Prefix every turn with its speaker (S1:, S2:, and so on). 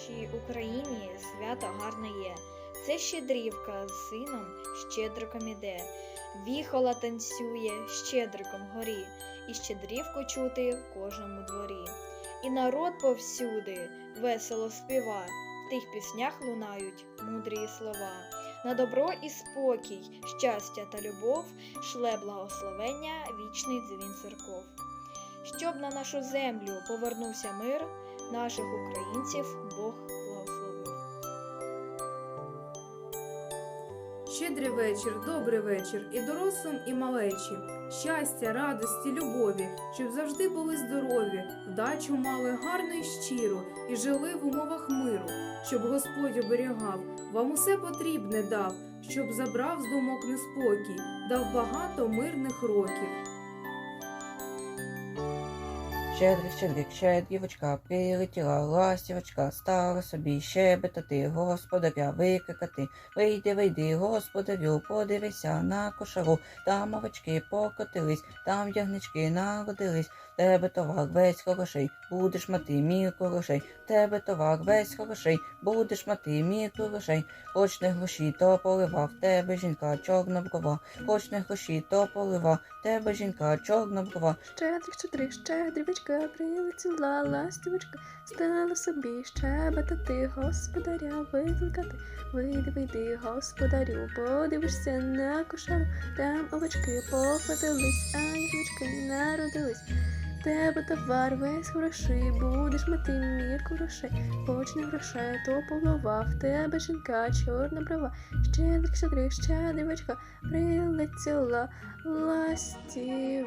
S1: нашій Україні свято гарне є. Це щедрівка з сином щедриком іде. Віхола танцює, щедриком горі, і щедрівку чути в кожному дворі. І народ повсюди весело співа, в тих піснях лунають мудрі слова. На добро і спокій, щастя та любов шле благословення вічний дзвін церков. Щоб на нашу землю повернувся мир, наших українців Бог благословив.
S2: Щедрий вечір, добрий вечір і дорослим, і малечі. Щастя, радості, любові, щоб завжди були здорові, вдачу мали гарну і щиру, і жили в умовах миру, щоб Господь оберігав, вам усе потрібне дав, щоб забрав з думок неспокій, дав багато мирних років.
S3: Щедрик, щедрик, щедрівочка, прилетіла ластівочка, стала собі щебетати, господаря викрикати. Вийди, вийди, господарю, подивися на кошару, там овочки покотились, там ягнички народились, тебе товар весь хороший, будеш мати мірку грошей, тебе товар весь хороший, будеш мати мірку грошей, хоч не гроші, то полива, в тебе жінка чорна брова, хоч не гроші, то полива, в тебе жінка чорна брова.
S4: Щедрик, щедрик, щедрівочка, прилетіла ластівочка, стала собі щебетати, господаря викликати. Вийди, вийди, господарю, подивишся на кошару, там овочки покотились, а ягнички народились. Тебе товар весь хороший, будеш мати мірку грошей, хоч не грошей, то полова, в тебе жінка чорна брова, щедрик, щедрик, щедрівочка, прилетіла ластівочка.